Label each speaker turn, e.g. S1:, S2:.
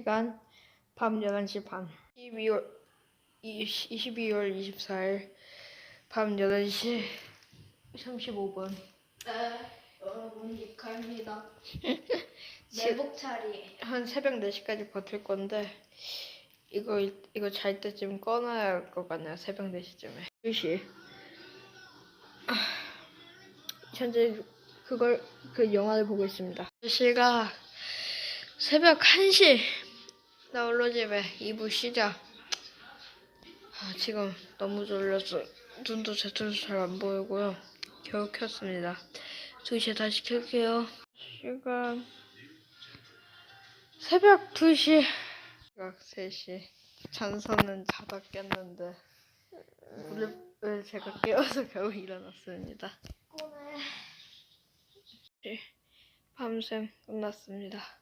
S1: 시간 밤 11시 반. 12월 22월 24일 밤 8시 35분.
S2: 네, 여러분 이카입니다. 내복 차리.
S1: 한 새벽 4시까지 버틸 건데 이거 이거 잘 때쯤 꺼놔야 할 것 같네요 새벽 4시쯤에. 2시. 아, 현재 그걸 그 영화를 보고 있습니다. 시가 새벽 1시 나 올로 집에 2부 시작 아, 지금 너무 졸려서 눈도 제대로 잘 안 보이고요. 겨우 켰습니다. 2시에 다시 켤게요. 시간 새벽 2시. 새벽 3시. 잔선은 자다 깼는데 무릎을 제가 깨워서 겨우 일어났습니다. 밤샘 끝났습니다